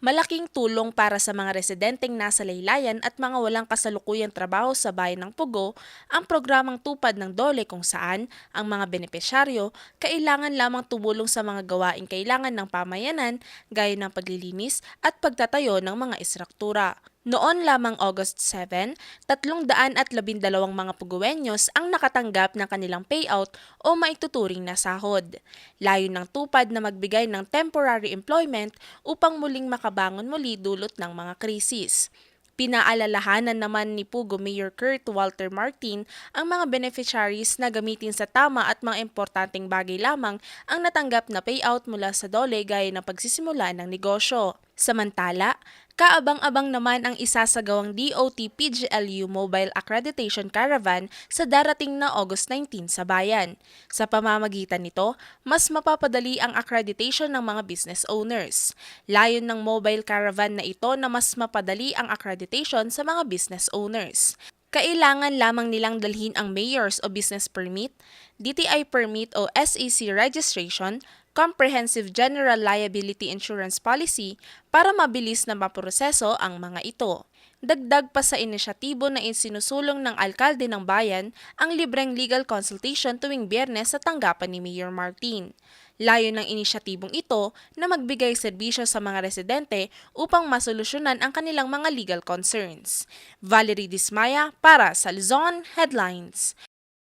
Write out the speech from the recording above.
Malaking tulong para sa mga residenteng nasa laylayan at mga walang kasalukuyang trabaho sa bayan ng Pugo ang programang tupad ng Dole kung saan ang mga benepisyaryo kailangan lamang tumulong sa mga gawaing kailangan ng pamayanan gaya ng paglilinis at pagtatayo ng mga istruktura. Noon lamang August 7, 312 mga Puguenyos ang nakatanggap ng kanilang payout o maituturing na sahod. Layo ng tupad na magbigay ng temporary employment upang muling makabangon muli dulot ng mga krisis. Pinaalalahanan naman ni Pugo Mayor Kurt Walter Martin ang mga beneficiaries na gamitin sa tama at mga importanteng bagay lamang ang natanggap na payout mula sa dole gaya ng pagsisimula ng negosyo. Samantala, kaabang-abang naman ang isasagawang DOT PGLU Mobile Accreditation Caravan sa darating na August 19 sa bayan. Sa pamamagitan nito, mas mapapadali ang accreditation ng mga business owners. Layon ng mobile caravan na ito na mas mapadali ang accreditation sa mga business owners. Kailangan lamang nilang dalhin ang mayor's o business permit, DTI permit o SEC registration, Comprehensive General Liability Insurance Policy para mabilis na maproseso ang mga ito. Dagdag pa sa inisyatibo na isinusulong ng alkalde ng bayan ang libreng legal consultation tuwing biyernes sa tanggapan ni Mayor Martin. Layo ng inisyatibong ito na magbigay serbisyo sa mga residente upang masolusyonan ang kanilang mga legal concerns. Valerie Dismaya para sa Luzon Headlines.